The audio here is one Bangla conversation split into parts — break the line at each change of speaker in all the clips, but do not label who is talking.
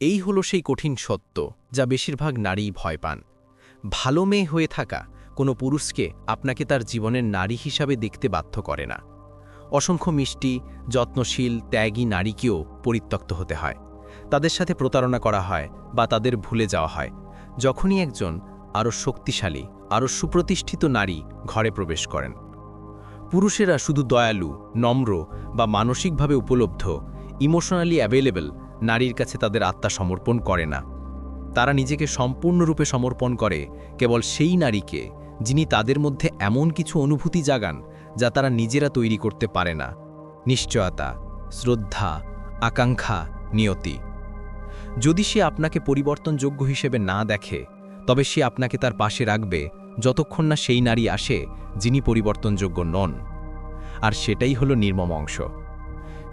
এই হলো সেই কঠিন সত্য, যা বেশিরভাগ নারীই ভয় পান। ভালো মেয়ে হয়ে থাকা কোনো পুরুষকে আপনাকে তার জীবনের নারী হিসাবে দেখতে বাধ্য করে না। অসংখ্য মিষ্টি, যত্নশীল, ত্যাগী নারীকেও পরিত্যক্ত হতে হয়। তাদের সাথে প্রতারণা করা হয় বা তাদের ভুলে যাওয়া হয়। যখনই একজন আরও শক্তিশালী, আরও সুপ্রতিষ্ঠিত নারী ঘরে প্রবেশ করেন। পুরুষেরা শুধু দয়ালু, নম্র বা মানসিকভাবে উপলব্ধ, ইমোশনালি অ্যাভেলেবল নারীর কাছে তাদের আত্মা সমর্পণ করে না। তারা নিজেকে সম্পূর্ণরূপে সমর্পণ করে কেবল সেই নারীকে, যিনি তাদের মধ্যে এমন কিছু অনুভূতি জাগান যা তারা নিজেরা তৈরি করতে পারে না। নিশ্চয়তা, শ্রদ্ধা, আকাঙ্ক্ষা, নিয়তি। যদি সে আপনাকে পরিবর্তনযোগ্য হিসেবে না দেখে, তবে সে আপনাকে তার পাশে রাখবে যতক্ষণ না সেই নারী আসে যিনি পরিবর্তনযোগ্য নন। আর সেটাই হলো নির্মম অংশ।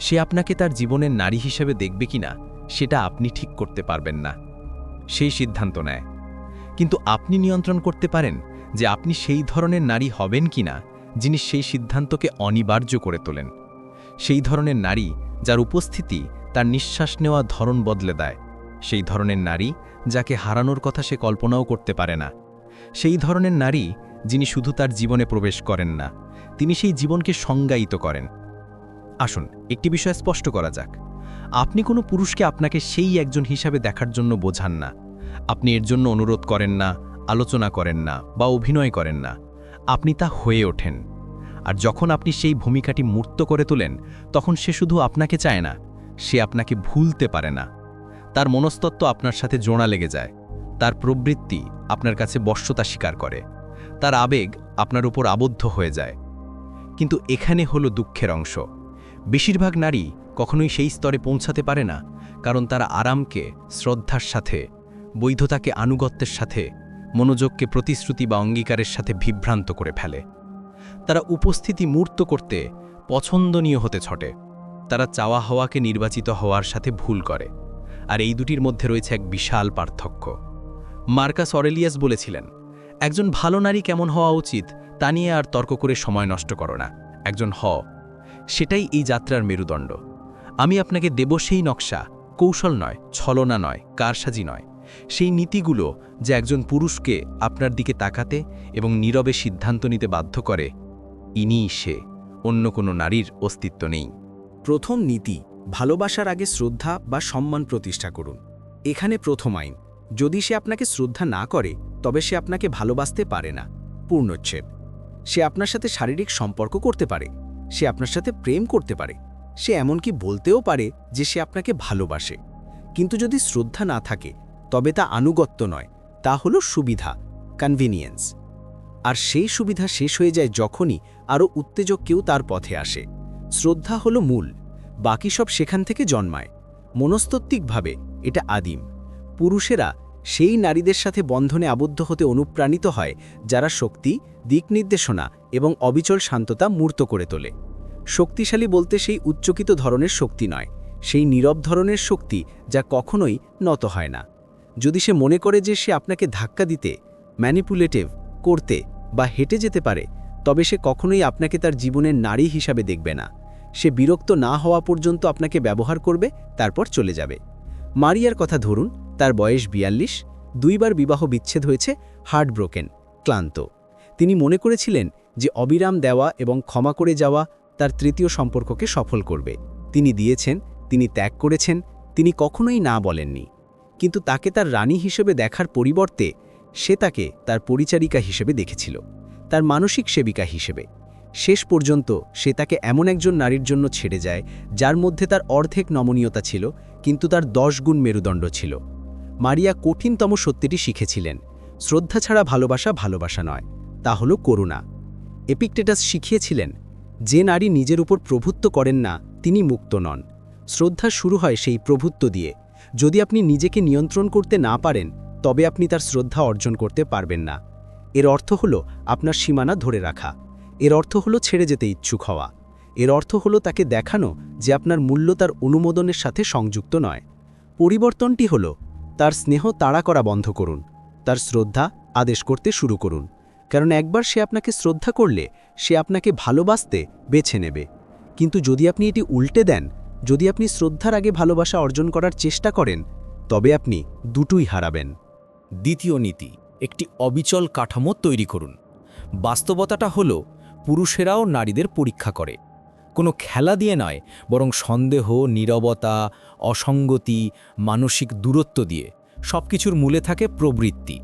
সে আপনাকে তার জীবনের নারী হিসেবে দেখবে কিনা, সেটা আপনি ঠিক করতে পারবেন না। সেই সিদ্ধান্ত নেয়। কিন্তু আপনি নিয়ন্ত্রণ করতে পারেন যে আপনি সেই ধরনের নারী হবেন কিনা, যিনি সেই সিদ্ধান্তকে অনিবার্য করে তোলেন। সেই ধরনের নারী যার উপস্থিতি তার নিঃশ্বাস নেওয়া ধরন বদলে দেয়। সেই ধরনের নারী যাকে হারানোর কথা সে কল্পনাও করতে পারে না। সেই ধরনের নারী যিনি শুধু তার জীবনে প্রবেশ করেন না, তিনি সেই জীবনকে সংজ্ঞায়িত করেন। আসুন, একটি বিষয় স্পষ্ট করা যাক। আপনি কোনো পুরুষকে আপনাকে সেই একজন হিসাবে দেখার জন্য বোঝান না। আপনি এর জন্য অনুরোধ করেন না, আলোচনা করেন না বা অভিনয় করেন না। আপনি তা হয়ে ওঠেন। আর যখন আপনি সেই ভূমিকাটি মূর্ত করে তোলেন, তখন সে শুধু আপনাকে চায় না, সে আপনাকে ভুলতে পারে না। তার মনস্তত্ব আপনার সাথে জোড়া লেগে যায়। তার প্রবৃত্তি আপনার কাছে বশ্যতা স্বীকার করে। তার আবেগ আপনার উপর আবদ্ধ হয়ে যায়। কিন্তু এখানে হলো দুঃখের অংশ। বেশিরভাগ নারী কখনোই সেই স্তরে পৌঁছাতে পারে না, কারণ তারা আরামকে, শ্রদ্ধার সাথে, বৈধতাকে আনুগত্যের সাথে, মনোযোগকে প্রতিশ্রুতি বা অঙ্গীকারের সাথে বিভ্রান্ত করে ফেলে। তারা উপস্থিতি মূর্ত করতে পছন্দনীয় হতে ছটে। তারা চাওয়া হওয়াকে নির্বাচিত হওয়ার সাথে ভুল করে। আর এই দুটির মধ্যে রয়েছে এক বিশাল পার্থক্য। মার্কাস অরেলিয়াস বলেছিলেন, একজন ভালো নারী কেমন হওয়া উচিত তা নিয়ে আর তর্ক করে সময় নষ্ট করো না। একজন হ সেটাই এই যাত্রার মেরুদণ্ড। আমি আপনাকে দেব সেই নকশা, কৌশল নয়, ছলনা নয়, কারসাজি নয়। সেই নীতিগুলো যে একজন পুরুষকে আপনার দিকে তাকাতে এবং নীরবে সিদ্ধান্ত নিতে বাধ্য করে, ইনিই সে, অন্য কোনো নারীর অস্তিত্ব নেই।
প্রথম নীতি, ভালোবাসার আগে শ্রদ্ধা বা সম্মান প্রতিষ্ঠা করুন। এখানে প্রথম আইন, যদি সে আপনাকে শ্রদ্ধা না করে, তবে সে আপনাকে ভালোবাসতে পারে না। পূর্ণচ্ছেদ, সে আপনার সাথে শারীরিক সম্পর্ক করতে পারে। সে আপনার সাথে প্রেম করতে পারে। সে এমনকি বলতেও পারে যে সে আপনাকে ভালোবাসে। কিন্তু যদি শ্রদ্ধা না থাকে, তবে তা আনুগত্য নয়, তা হলো সুবিধা কনভিনিয়েন্স আর সেই সুবিধা শেষ হয়ে যায় যখনই আরও উত্তেজক কেউ তার পথে আসে। শ্রদ্ধা হলো মূল, বাকি সব সেখান থেকে জন্মায়। মনস্তত্ত্বিকভাবে এটা আদিম। পুরুষেরা সেই নারীদের সাথে বন্ধনে আবদ্ধ হতে অনুপ্রাণিত হয়, যারা শক্তি, দিক নির্দেশনা এবং অবিচল শান্ততা মূর্ত করে তোলে। শক্তিশালী বলতে সেই উচ্চকিত ধরনের শক্তি নয়, সেই নীরব ধরনের শক্তি যা কখনোই নত হয় না। যদি সে মনে করে যে সে আপনাকে ধাক্কা দিতে ম্যানিপুলেটিভ করতে বা হেঁটে যেতে পারে, তবে সে কখনোই আপনাকে তার জীবনের নারী হিসাবে দেখবে না। সে বিরক্ত না হওয়া পর্যন্ত আপনাকে ব্যবহার করবে, তারপর চলে যাবে। মারিয়ার কথা ধরুন তার বয়স বিয়াল্লিশ, দুইবার বিবাহ বিচ্ছেদ হয়েছে হার্ট ব্রোকেন ক্লান্ত। তিনি মনে করেছিলেন যে অবিরাম দেওয়া এবং ক্ষমা করে যাওয়া তার তৃতীয় সম্পর্ককে সফল করবে। তিনি দিয়েছেন, তিনি ত্যাগ করেছেন, তিনি কখনোই না বলেননি। কিন্তু তাকে তার রানী হিসেবে দেখার পরিবর্তে সে তাকে তার পরিচারিকা হিসেবে দেখেছিল, তার মানসিক সেবিকা হিসেবে। শেষ পর্যন্ত সে তাকে এমন একজন নারীর জন্য ছেড়ে যায়, যার মধ্যে তার অর্ধেক নমনীয়তা ছিল, কিন্তু তার দশ গুণ মেরুদণ্ড ছিল। মারিয়া কঠিনতম সত্যিটি শিখেছিলেন। শ্রদ্ধা ছাড়া ভালোবাসা ভালোবাসা নয়, তা হল করুণা। এপিকটেটাস শিখিয়েছিলেন, যে নারী নিজের উপর প্রভুত্ব করেন না, তিনি মুক্ত নন। শ্রদ্ধা শুরু হয় সেই প্রভুত্ব দিয়ে। যদি আপনি নিজেকে নিয়ন্ত্রণ করতে না পারেন, তবে আপনি তার শ্রদ্ধা অর্জন করতে পারবেন না। এর অর্থ হল আপনার সীমানা ধরে রাখা। এর অর্থ হলো ছেড়ে যেতে ইচ্ছুক হওয়া। এর অর্থ হলো তাকে দেখানো যে আপনার মূল্য তার অনুমোদনের সাথে সংযুক্ত নয়। পরিবর্তনটি হল তার স্নেহ তাড়া করা বন্ধ করুন। তার শ্রদ্ধা আদেশ করতে শুরু করুন। কারণ একবার সে আপনাকে শ্রদ্ধা করলে, সে আপনাকে ভালোবাসতে বেছে নেবে। কিন্তু যদি আপনি এটি উল্টে দেন, যদি আপনি শ্রদ্ধার আগে ভালোবাসা অর্জন করার চেষ্টা করেন, তবে আপনি দুটোই হারাবেন।
দ্বিতীয় নীতি, একটি অবিচল কাঠামো তৈরি করুন। বাস্তবতাটা হল, পুরুষেরাও নারীদের পরীক্ষা করে। কোনো খেলা দিয়ে নয়, বরং সন্দেহ, নীরবতা অসঙ্গতি, মানসিক দূরত্ব দিয়ে সব কিছুর মূলে থাকে প্রবৃত্তি।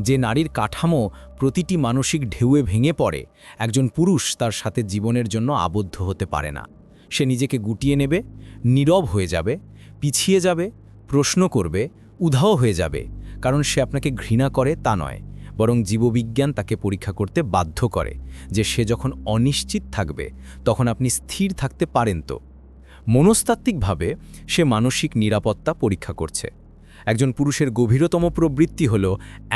যে নারীর কাঠামো প্রতিটি মানসিক ঢেউয়ে ভেঙে পড়ে, একজন পুরুষ তার সাথে জীবনের জন্য আবদ্ধ হতে পারে না। সে নিজেকে গুটিয়ে নেবে, নীরব হয়ে যাবে, পিছিয়ে যাবে, প্রশ্ন করবে, উধাও হয়ে যাবে, কারণ সে আপনাকে ঘৃণা করে তা নয়, বরং জীববিজ্ঞান তাকে পরীক্ষা করতে বাধ্য করে যে সে যখন অনিশ্চিত থাকবে, তখন আপনি স্থির থাকতে পারেন তো। মনস্তাত্ত্বিকভাবে সে মানসিক নিরাপত্তা পরীক্ষা করছে। একজন পুরুষের গভীরতম প্রবৃত্তি হল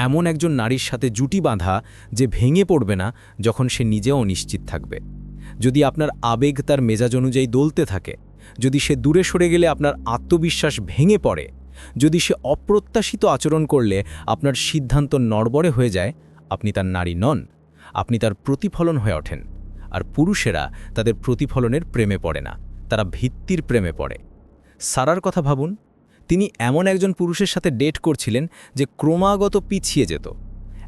এমন একজন নারীর সাথে জুটি বাঁধা যে ভেঙে পড়বে না যখন সে নিজেও অনিশ্চিত থাকবে। যদি আপনার আবেগ তার মেজাজ অনুযায়ী দলতে থাকে, যদি সে দূরে সরে গেলে আপনার আত্মবিশ্বাস ভেঙে পড়ে, যদি সে অপ্রত্যাশিত আচরণ করলে আপনার সিদ্ধান্ত নড়বড়ে হয়ে যায়, আপনি তার নারী নন, আপনি তার প্রতিফলন হয়ে ওঠেন, আর পুরুষেরা তাদের প্রতিফলনের প্রেমে পড়ে না। তারা ভিত্তির প্রেমে পড়ে। সারার কথা ভাবুন, তিনি এমন একজন পুরুষের সাথে ডেট করছিলেন যে ক্রমাগত পিছিয়ে যেত,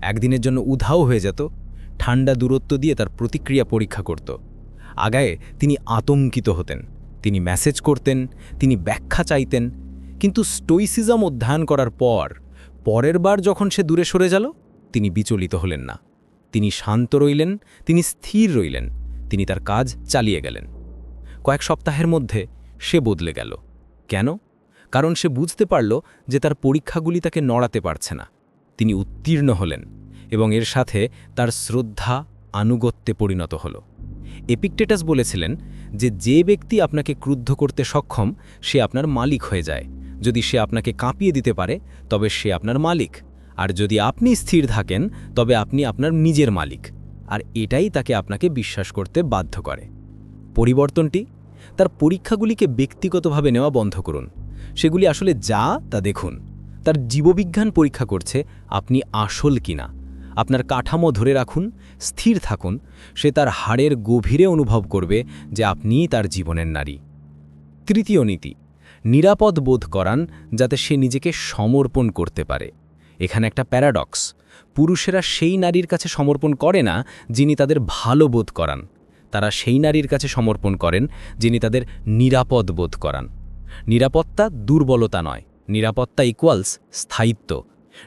একদিনের জন্য উধাও হয়ে যেত ঠান্ডা দূরত্ব দিয়ে তার প্রতিক্রিয়া পরীক্ষা করত। আগায়ে তিনি আতঙ্কিত হতেন, তিনি মেসেজ করতেন, তিনি ব্যাখ্যা চাইতেন, কিন্তু স্টোইসিজম অধ্যয়ন করার পর, পরের বার যখন সে দূরে সরে গেল, তিনি বিচলিত হলেন না। তিনি শান্ত রইলেন, তিনি স্থির রইলেন, তিনি তার কাজ চালিয়ে গেলেন। কয়েক সপ্তাহের মধ্যে সে বদলে গেল। কেন? কারণ সে বুঝতে পারল যে তার পরীক্ষাগুলি তাকে নড়াতে পারছে না। তিনি উত্তীর্ণ হলেন এবং এর সাথে তার শ্রদ্ধা, আনুগত্যে পরিণত হল। এপিকটেটাস বলেছিলেন যে যে ব্যক্তি আপনাকে ক্রুদ্ধ করতে সক্ষম, সে আপনার মালিক হয়ে যায়। যদি সে আপনাকে কাঁপিয়ে দিতে পারে, তবে সে আপনার মালিক। আর যদি আপনি স্থির থাকেন, তবে আপনি আপনার নিজের মালিক। আর এটাই তাকে আপনাকে বিশ্বাস করতে বাধ্য করে। পরিবর্তনটি তার পরীক্ষাগুলিকে ব্যক্তিগতভাবে নেওয়া বন্ধ করুন। সেগুলি আসলে যা তা দেখুন। তার জীববিজ্ঞান পরীক্ষা করছে আপনি আসল কিনা। আপনার কাঠামো ধরে রাখুন, স্থির থাকুন, সে তার হাড়ের গভীরে অনুভব করবে যে আপনিই তার জীবনের নারী। তৃতীয় নীতি, নিরাপদ বোধ করান যাতে সে নিজেকে সমর্পণ করতে পারে। এখানে একটা প্যারাডক্স, পুরুষেরা সেই নারীর কাছে সমর্পণ করে না যিনি তাদের ভালো বোধ করান। তারা সেই নারীর কাছে সমর্পণ করেন যিনি তাদের নিরাপদ বোধ করান। নিরাপত্তা দুর্বলতা নয়। নিরাপত্তা ইকুয়ালস স্থায়িত্ব।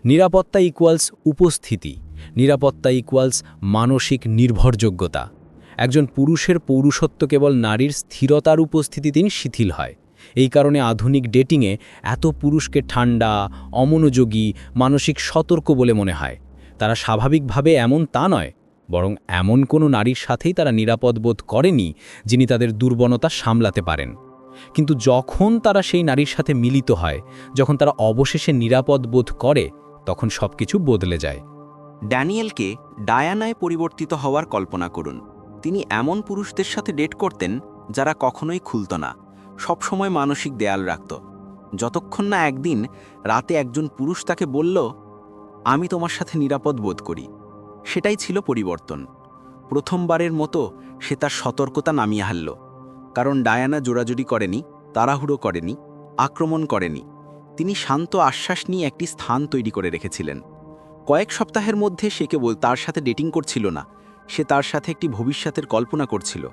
নিরাপত্তা ইকুয়ালস উপস্থিতি। নিরাপত্তা ইকুয়ালস মানসিক নির্ভরযোগ্যতা। একজন পুরুষের পৌরুষত্ব কেবল নারীর স্থিরতার উপস্থিতি তিনি শিথিল হয়। এই কারণে আধুনিক ডেটিংয়ে এত পুরুষকে ঠান্ডা, অমনোযোগী, মানসিক সতর্ক বলে মনে হয়। তারা স্বাভাবিকভাবে এমন তা নয় বরং এমন কোনো নারীর সাথেই তারা নিরাপদ বোধ করেনি যিনি তাদের দুর্বলতা সামলাতে পারেন। কিন্তু যখন তারা সেই নারীর সাথে মিলিত হয়, যখন তারা অবশেষে নিরাপদ বোধ করে, তখন সবকিছু বদলে যায়।
ড্যানিয়েলকে ডায়ানায় পরিবর্তিত হওয়ার কল্পনা করুন। তিনি এমন পুরুষদের সাথে ডেট করতেন যারা কখনোই খুলত না, সবসময় মানসিক দেয়াল রাখত। যতক্ষণ না একদিন রাতে একজন পুরুষ তাকে বলল, আমি তোমার সাথে নিরাপদ বোধ করি। সেটাই ছিল পরিবর্তন। প্রথমবারের মতো সে তার সতর্কতা নামিয়ে হারল। কারণ ডায়ানা জোড়াজুড়ি করেনি, তাড়াহুড়ো করেনি, আক্রমণ করেনি। তিনি শান্ত আশ্বাস নিয়ে একটি স্থান তৈরি করে রেখেছিলেন। কয়েক সপ্তাহের মধ্যে সে কেবল তার সাথে ডেটিং করছিল না, সে তার সাথে একটি ভবিষ্যতের কল্পনা করছিল।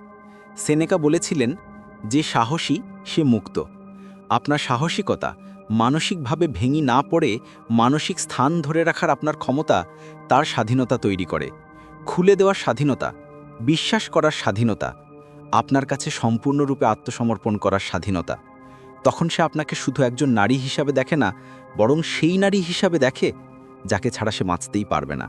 সেনেকা বলেছিলেন, যে সাহসী, সে মুক্ত। আপনার সাহসিকতা মানসিকভাবে ভেঙি না পড়ে মানসিক স্থান ধরে রাখার আপনার ক্ষমতা তার স্বাধীনতা তৈরি করে। খুলে দেওয়ার স্বাধীনতা, বিশ্বাস করার স্বাধীনতা, আপনার কাছে সম্পূর্ণরূপে আত্মসমর্পণ করার স্বাধীনতা। তখন সে আপনাকে শুধু একজন নারী হিসাবে দেখে না, বরং সেই নারী হিসাবে দেখে, যাকে ছাড়া সে বাঁচতেই পারবে না।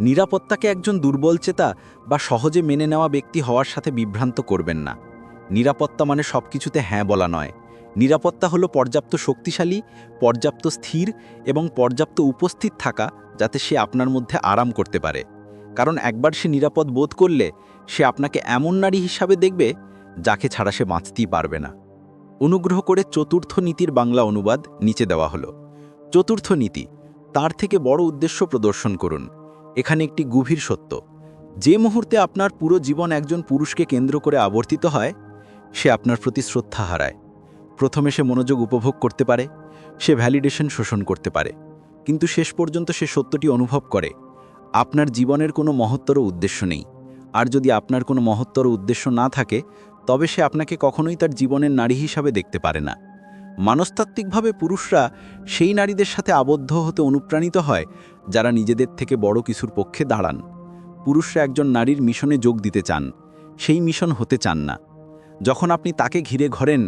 নিরাপত্তাকে একজন দুর্বল চেতা বা সহজে মেনে নেওয়া ব্যক্তি হওয়ার সাথে বিভ্রান্ত করবেন না। নিরাপত্তা মানে সব কিছুতে হ্যাঁ বলা নয়। নিরাপত্তা হলো পর্যাপ্ত শক্তিশালী, পর্যাপ্ত স্থির এবং পর্যাপ্ত উপস্থিত থাকা যাতে সে আপনার মধ্যে আরাম করতে পারে। কারণ একবার সে নিরাপদ বোধ করলে সে আপনাকে এমন নারী হিসাবে দেখবে যাকে ছাড়া সে বাঁচতেই পারবে না। অনুগ্রহ করে চতুর্থ নীতির বাংলা অনুবাদ নিচে দেওয়া হলো। চতুর্থ নীতি, তার থেকে বড় উদ্দেশ্য প্রদর্শন করুন। এখানে একটি গভীর সত্য, যে মুহূর্তে আপনার পুরো জীবন একজন পুরুষকে কেন্দ্র করে আবর্তিত হয়, সে আপনার প্রতি শ্রদ্ধা হারায়। প্রথমে সে মনোযোগ উপভোগ করতে পারে, সে ভ্যালিডেশন শোষণ করতে পারে। কিন্তু শেষ পর্যন্ত সে সত্যটি অনুভব করে, আপনার জীবনের কোনো মহত্তর উদ্দেশ্য নেই। আর যদি আপনার কোনো মহত্তর উদ্দেশ্য না থাকে, তবে সে আপনাকে কখনোই তার জীবনের নারী হিসাবে দেখতে পারে না। মানস্তাত্ত্বিকভাবে পুরুষরা সেই নারীদের সাথে আবদ্ধ হতে অনুপ্রাণিত হয়, যারা নিজেদের থেকে বড় কিছুর পক্ষে দাঁড়ান। পুরুষরা একজন নারীর মিশনে যোগ দিতে চান, সেই মিশন হতে চান না। যখন আপনি তাকে ঘিরে ঘরেন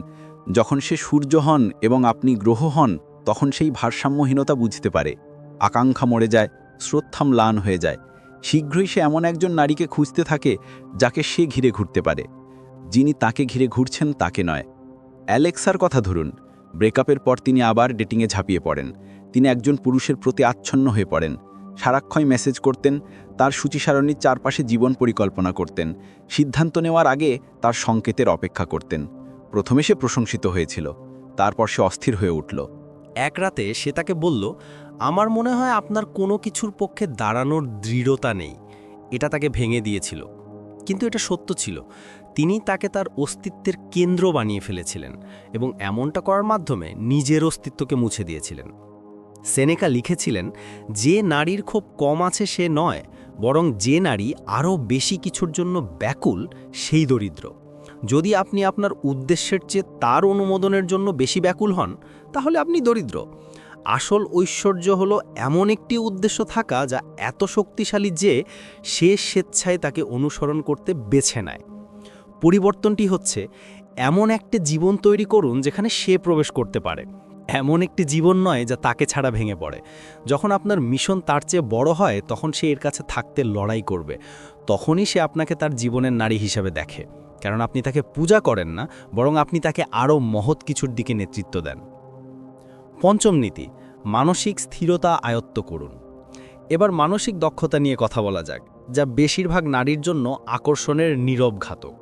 যখন সে সূর্য হন এবং আপনি গ্রহ হন, তখন সেই ভারসাম্যহীনতা বুঝতে পারে। আকাঙ্ক্ষা মরে যায় শ্রদ্ধা ম্লান হয়ে যায়। শীঘ্রই সে এমন একজন নারীকে খুঁজতে থাকে, যাকে সে ঘিরে ঘুরতে পারে। যিনি তাকে ঘিরে ঘুরছেন, তাকে নয়। অ্যালেক্সার কথা ধরুন, ব্রেকআপের পর তিনি আবার ডেটিংয়ে ঝাঁপিয়ে পড়েন। তিনি একজন পুরুষের প্রতি আচ্ছন্ন হয়ে পড়েন। সারাক্ষয় মেসেজ করতেন, তার সূচিসারণীর চারপাশে জীবন পরিকল্পনা করতেন। সিদ্ধান্ত নেওয়ার আগে তার সংকেতের অপেক্ষা করতেন। প্রথমে সে প্রশংসিত হয়েছিল, তারপর সে অস্থির হয়ে উঠল।
এক রাতে সে তাকে বলল, আমার মনে হয় আপনার কোনো কিছুর পক্ষে দাঁড়ানোর দৃঢ়তা নেই। এটা তাকে ভেঙে দিয়েছিল। কিন্তু এটা সত্য ছিল। তিনি তাকে তার অস্তিত্বের কেন্দ্র বানিয়ে ফেলেছিলেন এবং এমনটা করার মাধ্যমে নিজের অস্তিত্বকে মুছে দিয়েছিলেন। সেনেকা লিখেছিলেন, যে নারীর খুব কম আছে সে নয়, বরং যে নারী আরও বেশি কিছুর জন্য ব্যাকুল, সেই দরিদ্র। যদি আপনি আপনার উদ্দেশ্যের চেয়ে তার অনুমোদনের জন্য বেশি ব্যাকুল হন, তাহলে আপনি দরিদ্র। আসল ঐশ্বর্য হলো এমন একটি উদ্দেশ্য থাকা যা এত শক্তিশালী যে সে স্বেচ্ছায় তাকে অনুসরণ করতে বেছে নেয়। পরিবর্তনটি হচ্ছে, এমন একটি জীবন তৈরি করুন যেখানে সে প্রবেশ করতে পারে। এমন একটি জীবন নয় যা তাকে ছাড়া ভেঙে পড়ে। যখন আপনার মিশন তার চেয়ে বড় হয়, তখন সে এর কাছে থাকতে লড়াই করবে। তখনই সে আপনাকে তার জীবনের নারী হিসাবে দেখে। কারণ আপনি তাকে পূজা করেন না, বরং আপনি তাকে আরও মহৎ কিছুর দিকে নেতৃত্ব দেন। পঞ্চম নীতি, মানসিক স্থিরতা আয়ত্ত করুন। এবার মানসিক দক্ষতা নিয়ে কথা বলা যাক, যা বেশিরভাগ নারীর জন্য আকর্ষণের নীরব ঘাতক।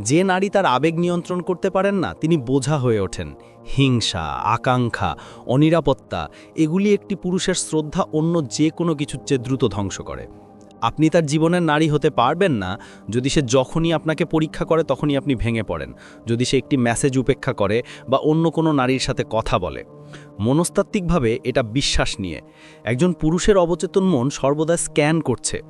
যে নারী তার আবেগ নিয়ন্ত্রণ করতে পারেন না, তিনি বোঝা হয়ে ওঠেন। হিংসা, আকাঙ্ক্ষা, অনিরাপত্তা, এগুলি একটি পুরুষের শ্রদ্ধা অন্য যে কোনো কিছুর চেয়ে দ্রুত ধ্বংস করে। আপনি তার জীবনের নারী হতে পারবেন না। যদি সে যখনই আপনাকে পরীক্ষা করে, তখনই আপনি ভেঙে পড়েন। যদি সে একটি মেসেজ উপেক্ষা করে বা অন্য কোনো নারীর সাথে কথা বলে। মনস্তাত্ত্বিকভাবে এটা বিশ্বাস নিয়ে। একজন পুরুষের অবচেতন মন সর্বদা স্ক্যান করছে।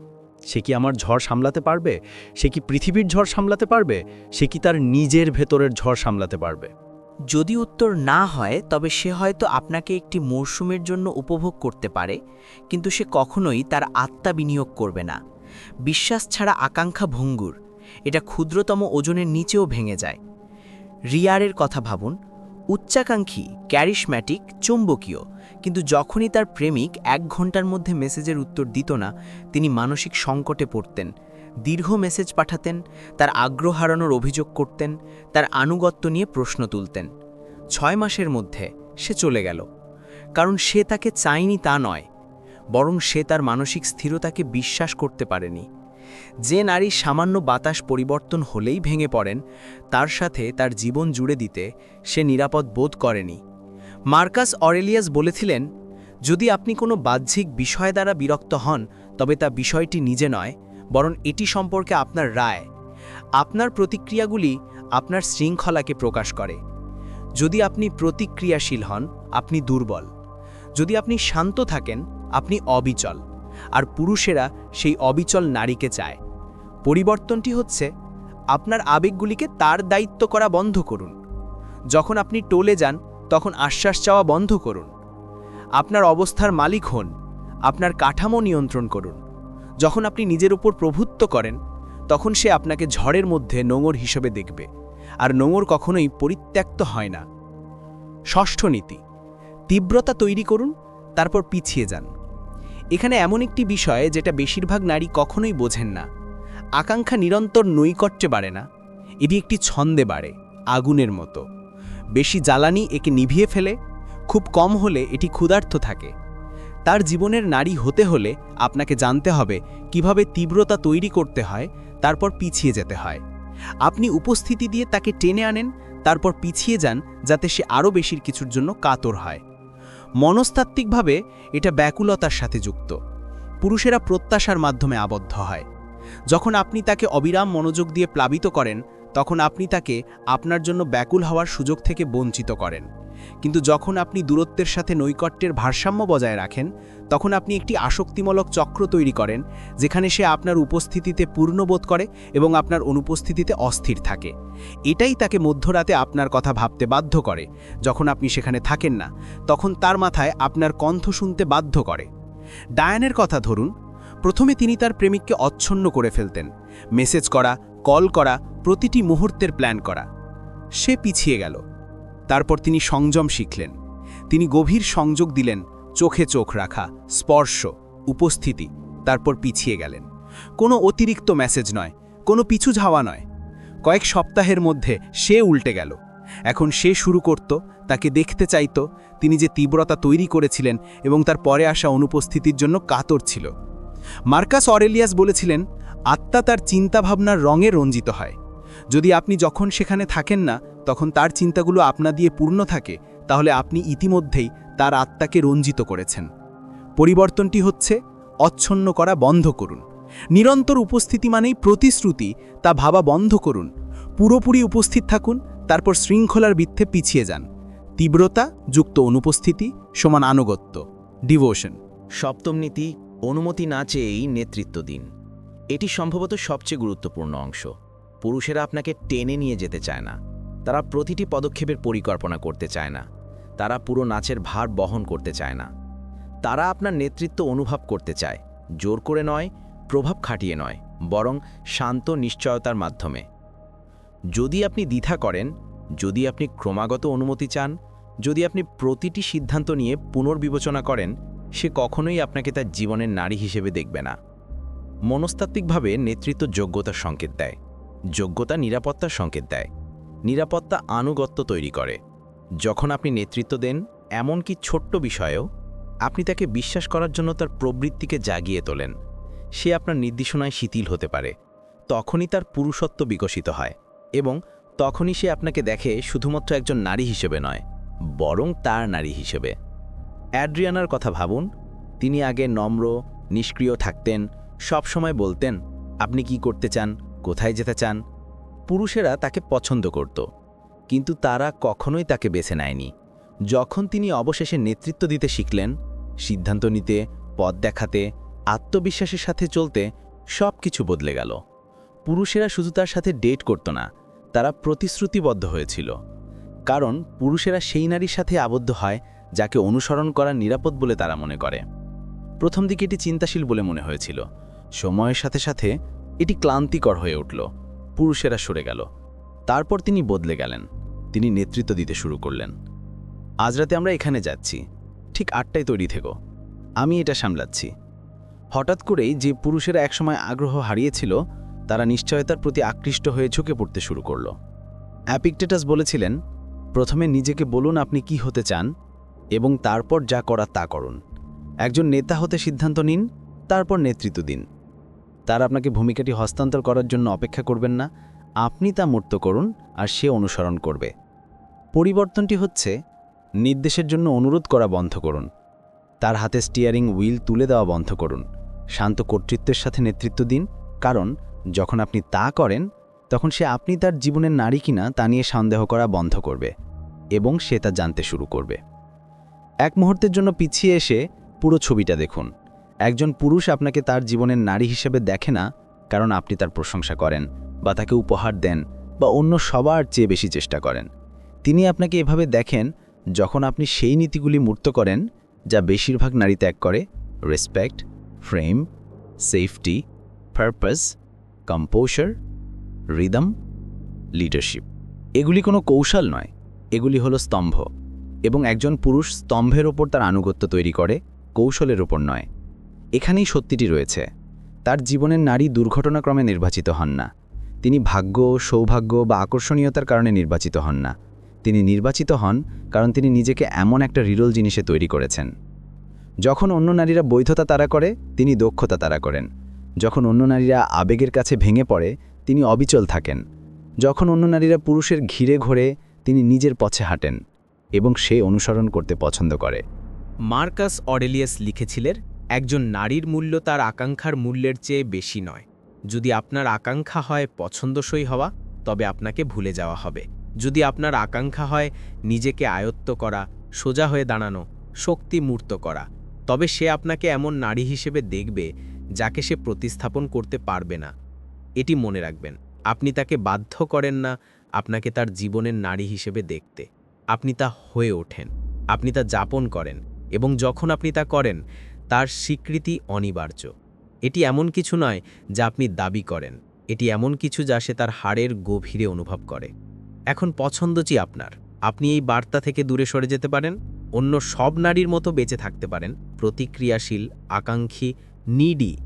সে কি আমার ঝড় সামলাতে পারবে? সে কি পৃথিবীর ঝড় সামলাতে পারবে? সে কি তার নিজের ভেতরের ঝড় সামলাতে পারবে?
যদি উত্তর না হয়, তবে সে হয়তো আপনাকে একটি মরশুমের জন্য উপভোগ করতে পারে, কিন্তু সে কখনোই তার আত্মা বিনিয়োগ করবে না। বিশ্বাস ছাড়া আকাঙ্ক্ষা ভঙ্গুর, এটা ক্ষুদ্রতম ওজনের নিচেও ভেঙে যায়। রিয়ারের কথা ভাবুন, উচ্চাকাঙ্ক্ষী ক্যারিশম্যাটিক চৌম্বকীয়, কিন্তু যখনই তার প্রেমিক এক ঘণ্টার মধ্যে মেসেজের উত্তর দিত না, তিনি মানসিক সংকটে পড়তেন। দীর্ঘ মেসেজ পাঠাতেন, তার আগ্রহ হারানোর অভিযোগ করতেন, তার আনুগত্য নিয়ে প্রশ্ন তুলতেন। ছয় মাসের মধ্যে সে চলে গেল। কারণ সে তাকে চায়নি তা নয়, বরং সে তার মানসিক স্থিরতাকে বিশ্বাস করতে পারেনি। যে নারী সামান্য বাতাস পরিবর্তন হলেই ভেঙে পড়েন, তার সাথে তার জীবন জুড়ে দিতে সে নিরাপদ বোধ করেনি। মার্কাস অরেলিয়াস বলেছিলেন, যদি আপনি কোনো বাহ্যিক বিষয় দ্বারা বিরক্ত হন, তবে তা বিষয়টি নিজে নয় বরং এটি সম্পর্কে আপনার রায়, আপনার প্রতিক্রিয়াগুলি আপনার শৃঙ্খলাকে প্রকাশ করে। যদি আপনি প্রতিক্রিয়াশীল হন, আপনি দুর্বল। যদি আপনি শান্ত থাকেন, আপনি অবিচল। আর পুরুষেরা সেই অবিচল নারীকে চায়। পরিবর্তনটি হচ্ছে, আপনার আবেগগুলিকে তার দায়িত্ব করা বন্ধ করুন। যখন আপনি টোলে যান, তখন আশ্বাস চাওয়া বন্ধ করুন। আপনার অবস্থার মালিক হন, আপনার কাঠামো নিয়ন্ত্রণ করুন। যখন আপনি নিজের উপর প্রভুত্ব করেন, তখন সে আপনাকে ঝড়ের মধ্যে নোঙর হিসেবে দেখবে, আর নোঙর কখনোই পরিত্যক্ত হয় না। ষষ্ঠ নীতি, তীব্রতা তৈরি করুন, তারপর পিছিয়ে যান। এখানে এমন একটি বিষয় যেটা বেশিরভাগ নারী কখনোই বোঝেন না। আকাঙ্ক্ষা নিরন্তর নৈকট্যে বাড়ে না, এটি একটি ছন্দে বাড়ে, আগুনের মতো। বেশি জ্বালানি একে নিভিয়ে ফেলে, খুব কম হলে এটি ক্ষুধার্থ থাকে। তার জীবনের নারী হতে হলে আপনাকে জানতে হবে কীভাবে তীব্রতা তৈরি করতে হয়, তারপর পিছিয়ে যেতে হয়। আপনি উপস্থিতি দিয়ে তাকে টেনে আনেন, তারপর পিছিয়ে যান যাতে সে আরও বেশির কিছুর জন্য কাতর হয়। মনস্তাত্ত্বিকভাবে এটা ব্যাকুলতার সাথে যুক্ত। পুরুষেরা প্রত্যাশার মাধ্যমে আবদ্ধ হয়। যখন আপনি তাকে অবিরাম মনোযোগ দিয়ে প্লাবিত করেন,
তখন আপনি তাকে আপনার জন্য ব্যাকুল হওয়ার সুযোগ থেকে বঞ্চিত করেন। কিন্তু যখন আপনি দূরত্বের সাথে নৈকট্যের ভারসাম্য বজায় রাখেন, তখন আপনি একটি আসক্তিমূলক চক্র তৈরি করেন, যেখানে সে আপনার উপস্থিতিতে পূর্ণবোধ করে এবং আপনার অনুপস্থিতিতে অস্থির থাকে। এটাই তাকে মধ্যরাতে আপনার কথা ভাবতে বাধ্য করে। যখন আপনি সেখানে থাকেন না, তখন তার মাথায় আপনার কণ্ঠ শুনতে বাধ্য করে। ডায়ানের কথা ধরুন, প্রথমে তিনি তার প্রেমিককে অচ্ছন্ন করে ফেলতেন। মেসেজ করা, কল করা, প্রতিটি মুহূর্তের প্ল্যান করা। সে পিছিয়ে গেল। তারপর তিনি সংযম শিখলেন। তিনি গভীর সংযোগ দিলেন, চোখে চোখ রাখা, স্পর্শ, উপস্থিতি, তারপর পিছিয়ে গেলেন। কোনো অতিরিক্ত মেসেজ নয়, কোনো পিছু ঝাওয়া নয়। কয়েক সপ্তাহের মধ্যে সে উল্টে গেল। এখন সে শুরু করত, তাকে দেখতে চাইত, তিনি যে তীব্রতা তৈরি করেছিলেন এবং তার পরে আসা অনুপস্থিতির জন্য কাতর ছিল। মার্কাস অরেলিয়াস বলেছিলেন, আত্মা তার চিন্তাভাবনার রঙে রঞ্জিত হয়। যদি আপনি যখন সেখানে থাকেন না তখন তার চিন্তাগুলো আপনা দিয়ে পূর্ণ থাকে, তাহলে আপনি ইতিমধ্যেই তার আত্মাকে রঞ্জিত করেছেন। পরিবর্তনটি হচ্ছে, অচ্ছন্ন করা বন্ধ করুন। নিরন্তর উপস্থিতি মানেই প্রতিশ্রুতি, তা ভাবা বন্ধ করুন। পুরোপুরি উপস্থিত থাকুন, তারপর শৃঙ্খলার বৃত্তে পিছিয়ে যান। তীব্রতা যুক্ত অনুপস্থিতি সমান আনুগত্য। ডিভোশন।
সপ্তম নীতি, অনুমতি না চেয়েই নেতৃত্ব দিন। এটি সম্ভবত সবচেয়ে গুরুত্বপূর্ণ অংশ। পুরুষেরা আপনাকে টেনে নিয়ে যেতে চায় না। তারা প্রতিটি পদক্ষেপের পরিকল্পনা করতে চায় না। তারা পুরো নাচের ভার বহন করতে চায় না। তারা আপনার নেতৃত্ব অনুভব করতে চায়। জোর করে নয়, প্রভাব খাটিয়ে নয়, বরং শান্ত নিশ্চয়তার মাধ্যমে। যদি আপনি দ্বিধা করেন, যদি আপনি ক্রমাগত অনুমতি চান, যদি আপনি প্রতিটি সিদ্ধান্ত নিয়ে পুনর্বিবেচনা করেন, সে কখনোই আপনাকে তার জীবনের নারী হিসেবে দেখবে না। মনস্তাত্ত্বিকভাবে নেতৃত্ব যোগ্যতার সংকেত দেয়। যোগ্যতা নিরাপত্তার সংকেত দেয়। নিরাপত্তা আনুগত্য তৈরি করে। যখন আপনি নেতৃত্ব দেন এমনকি ছোট্ট বিষয়েও, আপনি তাকে বিশ্বাস করার জন্য তার প্রবৃত্তিকে জাগিয়ে তোলেন। সে আপনার নির্দেশনায় শিথিল হতে পারে। তখনই তার পুরুষত্ব বিকশিত হয় এবং তখনই সে আপনাকে দেখে শুধুমাত্র একজন নারী হিসেবে নয়, বরং তার নারী হিসেবে। অ্যাড্রিয়ানার কথা ভাবুন, তিনি আগে নম্র, নিষ্ক্রিয় থাকতেন, সবসময় বলতেন, আপনি কি করতে চান? কোথায় যেতে চান? পুরুষেরা তাকে পছন্দ করত, কিন্তু তারা কখনোই তাকে বেছে নেয়নি। যখন তিনি অবশেষে নেতৃত্ব দিতে শিখলেন, সিদ্ধান্ত নিতে, পথ দেখাতে, আত্মবিশ্বাসের সাথে চলতে সব কিছু বদলে গেল। পুরুষেরা শুধু তার সাথে ডেট করত না, তারা প্রতিশ্রুতিবদ্ধ হয়েছিল। কারণ পুরুষেরা সেই নারীর সাথে আবদ্ধ হয়, যাকে অনুসরণ করা নিরাপদ বলে তারা মনে করে। প্রথম দিকে এটি চিন্তাশীল বলে মনে হয়েছিল। সময়ের সাথে সাথে এটি ক্লান্তিকর হয়ে উঠল। পুরুষেরা সরে গেল। তারপর তিনি বদলে গেলেন। তিনি নেতৃত্ব দিতে শুরু করলেন। আজ রাতে আমরা এখানে যাচ্ছি। ঠিক আটটায় তৈরি থেকো। আমি এটা সামলাচ্ছি। হঠাৎ করেই যে পুরুষেরা একসময় আগ্রহ হারিয়েছিল, তারা নিশ্চয়তার প্রতি আকৃষ্ট হয়ে ঝুঁকে পড়তে শুরু করল। অ্যাপিকটেটাস বলেছিলেন, প্রথমে নিজেকে বলুন আপনি কি হতে চান এবং তারপর যা করার তা করুন। একজন নেতা হতে সিদ্ধান্ত নিন, তারপর নেতৃত্ব দিন। তার আপনাকে ভূমিকাটি হস্তান্তর করার জন্য অপেক্ষা করবেন না। আপনি তা মূর্ত করুন আর সে অনুসরণ করবে। পরিবর্তনটি হচ্ছে, নির্দেশের জন্য অনুরোধ করা বন্ধ করুন। তার হাতে স্টিয়ারিং হুইল তুলে দেওয়া বন্ধ করুন। শান্ত কর্তৃত্বের সাথে নেতৃত্ব দিন, কারণ যখন আপনি তা করেন, তখন সে আপনি তার জীবনের নারী কিনা তা নিয়ে সন্দেহ করা বন্ধ করবে এবং সে তা জানতে শুরু করবে। এক মুহূর্তের জন্য পিছিয়ে এসে পুরো ছবিটা দেখুন। একজন পুরুষ আপনাকে তার জীবনের নারী হিসেবে দেখে না কারণ আপনি তার প্রশংসা করেন বা তাকে উপহার দেন বা অন্য সবার চেয়ে বেশি চেষ্টা করেন। তিনি আপনাকে এভাবে দেখেন যখন আপনি সেই নীতিগুলি মূর্ত করেন যা বেশিরভাগ নারী ত্যাগ করে respect frame safety purpose composer rhythm leadership এগুলি কোনো কৌশল নয়, এগুলি হলো স্তম্ভ এবং একজন পুরুষ স্তম্ভের ওপর তার আনুগত্য তৈরি করে, কৌশলের ওপর নয়। এখানেই সত্যিটি রয়েছে, তার জীবনের নারী দুর্ঘটনাক্রমে নির্বাচিত হন না। তিনি ভাগ্য, সৌভাগ্য বা আকর্ষণীয়তার কারণে নির্বাচিত হন না। তিনি নির্বাচিত হন কারণ তিনি নিজেকে এমন একটা রিরোল জিনিসে তৈরি করেছেন। যখন অন্য নারীরা বৈধতা তারা করে, তিনি দক্ষতা তারা করেন। যখন অন্য নারীরা আবেগের কাছে ভেঙে পড়ে, তিনি অবিচল থাকেন। যখন অন্য নারীরা পুরুষের ঘিরে ঘোরে, তিনি নিজের পথে হাঁটেন এবং সে অনুসরণ করতে পছন্দ করে।
মার্কাস অডেলিয়াস লিখেছিলেন একজন নারীর মূল্য তার আকাঙ্ক্ষার মূল্যের চেয়ে বেশি নয়। যদি আপনার আকাঙ্ক্ষা হয় পছন্দসই হওয়া, তবে আপনাকে ভুলে যাওয়া হবে। যদি আপনার আকাঙ্ক্ষা হয় নিজেকে আয়ত্ত করা, সোজা হয়ে দাঁড়ানো, শক্তি মূর্ত করা, তবে সে আপনাকে এমন নারী হিসেবে দেখবে যাকে সে প্রতিস্থাপন করতে পারবে না। এটি মনে রাখবেন, আপনি তাকে বাধ্য করেন না আপনাকে তার জীবনের নারী হিসেবে দেখতে। আপনি তা হয়ে ওঠেন, আপনি তা যাপন করেন এবং যখন আপনি তা করেন তার স্বীকৃতি অনিবার্য। এটি এমন কিছু নয় যা আপনি দাবি করেন। এটি এমন কিছু যা সে তার হাড়ের গভীরে অনুভব করে। এখন পছন্দটি আপনার। আপনি এই বার্তা থেকে দূরে সরে যেতে পারেন, অন্য সব নারীর মতো বেঁচে থাকতে পারেন, প্রতিক্রিয়াশীল, আকাঙ্ক্ষী, নিডি,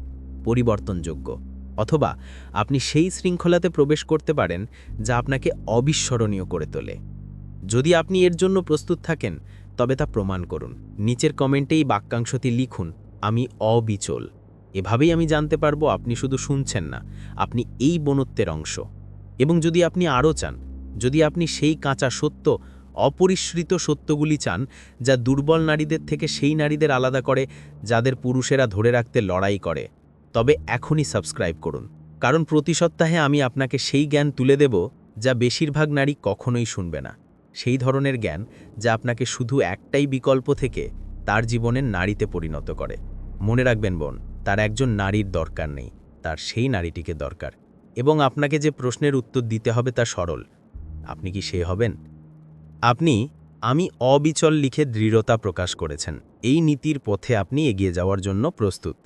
পরিবর্তনযোগ্য। অথবা আপনি সেই শৃঙ্খলাতে প্রবেশ করতে পারেন যা আপনাকে অবিস্মরণীয় করে তোলে। যদি আপনি এর জন্য প্রস্তুত থাকেন তবে তা প্রমাণ করুন। নিচের কমেন্টেই বাক্যাংশটি লিখুন, আমি অবিচল। এভাবেই আমি জানতে পারব আপনি শুধু শুনছেন না, আপনি এই বনত্বের অংশ। এবং যদি আপনি আরও চান, যদি আপনি সেই কাঁচা সত্য, অপরিশ্রিত সত্যগুলি চান, যা দুর্বল নারীদের থেকে সেই নারীদের আলাদা করে, যাদের পুরুষেরা ধরে রাখতে লড়াই করে, তবে এখনই সাবস্ক্রাইব করুন। কারণ প্রতি সপ্তাহে আমি আপনাকে সেই জ্ঞান তুলে দেব, যা বেশিরভাগ নারী কখনোই শুনবে না। সেই ধরনের জ্ঞান যা আপনাকে শুধু একটাই বিকল্প থেকে তার জীবনের নারীতে পরিণত করে। মনে রাখবেন বোন, তার একজন নারীর দরকার নেই, তার সেই নারীটিকে দরকার। এবং আপনাকে যে প্রশ্নের উত্তর দিতে হবে তা সরল। আপনি কি সে হবেন? আপনি, আমি অবিচল লিখে দৃঢ়তা প্রকাশ করেছেন। এই নীতির পথে আপনি এগিয়ে যাওয়ার জন্য প্রস্তুত।